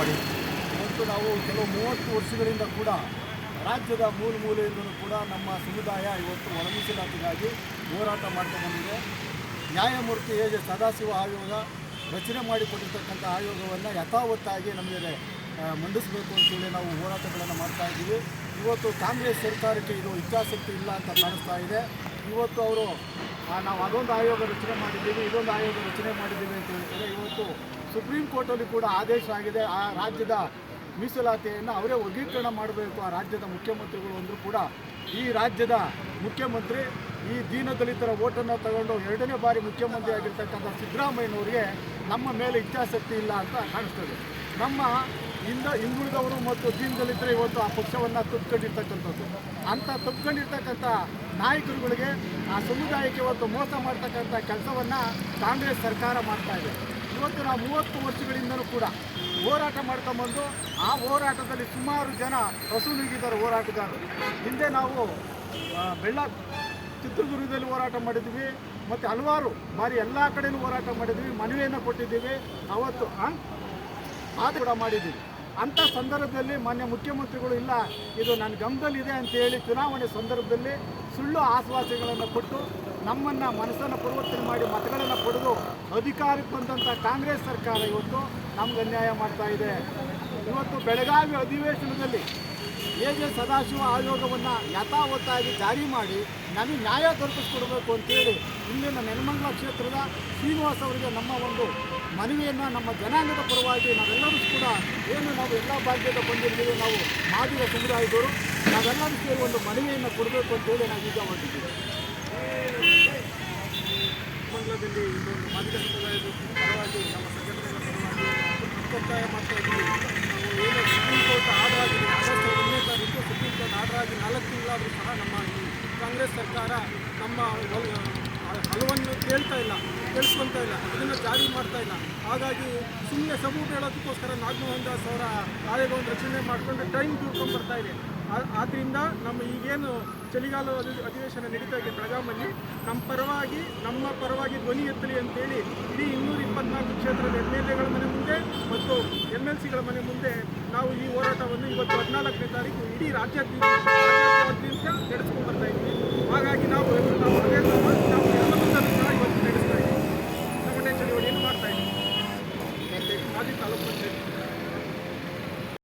ಮಾಡಿ. ಮತ್ತು ನಾವು ಕೆಲವು ಮೂವತ್ತು ವರ್ಷಗಳಿಂದ ಕೂಡ ರಾಜ್ಯದ ಮೂಲ ಮೂಲೆಯಿಂದಲೂ ಕೂಡ ನಮ್ಮ ಸಮುದಾಯ ಇವತ್ತು ಒಳಮೀಸಲಾತಿಗಾಗಿ ಹೋರಾಟ ಮಾಡ್ತಾ ಬಂದಿದೆ. ನ್ಯಾಯಮೂರ್ತಿ ಹೇಗೆ ಸದಾಶಿವ ಆಯೋಗ ರಚನೆ ಮಾಡಿಕೊಟ್ಟಿರ್ತಕ್ಕಂಥ ಆಯೋಗವನ್ನು ಯಥಾವತ್ತಾಗಿ ನಮಗೆ ಮಂಡಿಸಬೇಕು ಅಂತೇಳಿ ನಾವು ಹೋರಾಟಗಳನ್ನು ಮಾಡ್ತಾ ಇದ್ದೀವಿ. ಇವತ್ತು ಕಾಂಗ್ರೆಸ್ ಸರ್ಕಾರಕ್ಕೆ ಇದು ಇಚ್ಛಾಶಕ್ತಿ ಇಲ್ಲ ಅಂತ ಕಾಣಿಸ್ತಾ ಇದೆ. ಇವತ್ತು ಅವರು ನಾವು ಅದೊಂದು ಆಯೋಗ ರಚನೆ ಮಾಡಿದ್ದೀವಿ, ಇದೊಂದು ಆಯೋಗ ರಚನೆ ಮಾಡಿದ್ದೀವಿ ಅಂತ ಹೇಳ್ತಾರೆ ಇವತ್ತು ಸುಪ್ರೀಂ ಕೋರ್ಟಲ್ಲಿ ಕೂಡ ಆದೇಶ ಆಗಿದೆ. ಆ ರಾಜ್ಯದ ಮೀಸಲಾತಿಯನ್ನು ಅವರೇ ವರ್ಗೀಕರಣ ಮಾಡಬೇಕು. ಆ ರಾಜ್ಯದ ಮುಖ್ಯಮಂತ್ರಿಗಳು ಅಂದರೂ ಕೂಡ ಈ ರಾಜ್ಯದ ಮುಖ್ಯಮಂತ್ರಿ ಈ ದೀನದಲಿತರ ಓಟನ್ನು ತಗೊಂಡು ಎರಡನೇ ಬಾರಿ ಮುಖ್ಯಮಂತ್ರಿ ಆಗಿರ್ತಕ್ಕಂಥ ಸಿದ್ದರಾಮಯ್ಯನವರಿಗೆ ನಮ್ಮ ಮೇಲೆ ಇಚ್ಛಾಶಕ್ತಿ ಇಲ್ಲ ಅಂತ ಕಾಣಿಸ್ತದೆ ನಮ್ಮ ಹಿಂದ ಹಿಂದುಳಿದವರು ಮತ್ತು ದೀನದಲಿತರು ಇವತ್ತು ಆ ಪಕ್ಷವನ್ನು ತಪ್ಪಿಕೊಂಡಿರ್ತಕ್ಕಂಥದ್ದು ಅಂಥ ತಪ್ಪಿಕೊಂಡಿರ್ತಕ್ಕಂಥ ನಾಯಕರುಗಳಿಗೆ ಆ ಸಮುದಾಯಕ್ಕೆ ಇವತ್ತು ಮೋಸ ಮಾಡ್ತಕ್ಕಂಥ ಕೆಲಸವನ್ನು ಕಾಂಗ್ರೆಸ್ ಸರ್ಕಾರ ಮಾಡ್ತಾ ಇದೆ. ಇವತ್ತು ನಾವು ಮೂವತ್ತು ವರ್ಷಗಳಿಂದಲೂ ಕೂಡ ಹೋರಾಟ ಮಾಡ್ಕೊಂಬಂದು ಆ ಹೋರಾಟದಲ್ಲಿ ಸುಮಾರು ಜನ ಹಸುನಿಗಿದ್ದಾರೆ ಹೋರಾಟಗಾರರು. ಹಿಂದೆ ನಾವು ಬೆಳ್ಳ ಚಿತ್ರದುರ್ಗದಲ್ಲಿ ಹೋರಾಟ ಮಾಡಿದ್ವಿ, ಮತ್ತು ಹಲವಾರು ಬಾರಿ ಎಲ್ಲ ಕಡೆಯೂ ಹೋರಾಟ ಮಾಡಿದ್ವಿ, ಮನವಿಯನ್ನು ಕೊಟ್ಟಿದ್ದೀವಿ, ಅವತ್ತು ಕೂಡ ಮಾಡಿದ್ದೀವಿ. ಅಂಥ ಸಂದರ್ಭದಲ್ಲಿ ಮಾನ್ಯ ಮುಖ್ಯಮಂತ್ರಿಗಳು, ಇಲ್ಲ, ಇದು ನನ್ನ ಗಮನದಲ್ಲಿದೆ ಅಂತ ಹೇಳಿ ಚುನಾವಣೆ ಸಂದರ್ಭದಲ್ಲಿ ಸುಳ್ಳು ಆಶ್ವಾಸನೆಗಳನ್ನು ಕೊಟ್ಟು ನಮ್ಮನ್ನು ಮನಸ್ಸನ್ನು ಪರಿವರ್ತನೆ ಮಾಡಿ ಮತಗಳನ್ನು ಪಡೆದು ಅಧಿಕಾರಕ್ಕೆ ಬಂದಂಥ ಕಾಂಗ್ರೆಸ್ ಸರ್ಕಾರ ಇವತ್ತು ನಮ್ಗೆ ಅನ್ಯಾಯ ಮಾಡ್ತಾ ಇದೆ. ಇವತ್ತು ಬೆಳಗಾವಿ ಅಧಿವೇಶನದಲ್ಲಿ ಎ ಸದಾಶಿವ ಆಯೋಗವನ್ನು ಯಥಾವತ್ತಾಗಿ ಜಾರಿ ಮಾಡಿ ನಮಗೆ ನ್ಯಾಯ ದೊರಕಿಸ್ಕೊಡ್ಬೇಕು ಅಂತೇಳಿ ಇಲ್ಲಿನ ನೆಲಮಂಗಲ ಕ್ಷೇತ್ರದ ಶ್ರೀನಿವಾಸ್ ಅವರಿಗೆ ನಮ್ಮ ಒಂದು ಮನವಿಯನ್ನು ನಮ್ಮ ಜನಾಂಗದ ಪರವಾಗಿ ನಾವೆಲ್ಲರೂ ಕೂಡ ಏನು ನಾವು ಎಲ್ಲ ಭಾಗ್ಯದ ಬಂದಿದ್ದೀವಿ ನಾವು ಮಾದಿಗ ಸಮುದಾಯದವರು, ನಾವೆಲ್ಲರೂ ಸೇರಿ ಒಂದು ಮನವಿಯನ್ನು ಕೊಡಬೇಕು ಅಂತೇಳಿ ನಾವು ಈಗ ಹೊರಟಿದ್ದೀವಿ. ಮಂಗಳದಲ್ಲಿ ಇದೊಂದು ಮಾದಿಗ ಸಮುದಾಯದ ಪರವಾಗಿ ನಮ್ಮ ಸಂಘಟನೆಗಳ ಪರವಾಗಿ ಒತ್ತಾಯ ಮಾಡ್ತಾ ಇದ್ದೀವಿ ನಾವು ಏನು ಸುಪ್ರೀಂ ಕೋರ್ಟ್ ಆರ್ಡರ್ ಆಗಿದೆ ಆಗಸ್ಟ್ ಒಂದನೇ ತಾರೀಕು ಸುಪ್ರೀಂ ಕೋರ್ಟ್ ಆರ್ಡರ್ ಆಗಿ ನಾಲ್ಕು ತಿಂಗಳಾದರೂ ಸಹ ನಮ್ಮ ಕಾಂಗ್ರೆಸ್ ಸರ್ಕಾರ ನಮ್ಮ ಹಲ್- ಹಲವನ್ನು ಕೇಳ್ತಾ ಇಲ್ಲ, ಕೇಳಿಸ್ಕೊತ ಇಲ್ಲ, ಅದನ್ನು ಜಾರಿ ಮಾಡ್ತಾ ಇಲ್ಲ. ಹಾಗಾಗಿ ಸುಮ್ಮನೆ ಸಬೂಬು ಹೇಳೋದಕ್ಕೋಸ್ಕರ ನಾಗಮೋಹನ್ ದಾಸ್ ಅವರ ಕಾರ್ಯಗಳನ್ನು ರಚನೆ ಮಾಡಿಕೊಂಡು ಟೈಮ್ ತಿಳ್ಕೊಂಡು ಬರ್ತಾ ಇದೆ. ಆದ್ದರಿಂದ ನಮ್ಮ ಈಗೇನು ಚಳಿಗಾಲ ಅಧಿವೇಶನ ನಡೀತಾ ಇದೆ ಬೆಳಗಾಮಲ್ಲಿ ನಮ್ಮ ಪರವಾಗಿ ನಮ್ಮ ಪರವಾಗಿ ಧ್ವನಿ ಎತ್ತಲಿ ಅಂತೇಳಿ ಇಡೀ ಇನ್ನೂರ ಇಪ್ಪತ್ನಾಲ್ಕು ಕ್ಷೇತ್ರದ ಎಂ ಎಲ್ ಎಗಳ ಮನೆ ಮುಂದೆ ಮತ್ತು ಎಂ ಎಲ್ ಸಿಗಳ ಮನೆ ಮುಂದೆ ನಾವು ಈ ಹೋರಾಟವನ್ನು ಇವತ್ತು ಹದಿನಾಲ್ಕನೇ ತಾರೀಕು ಇಡೀ ರಾಜ್ಯಾದ್ಯಂತ ನಡೆಸ್ಕೊಂಡು ಬರ್ತಾ ಇದ್ದೀವಿ.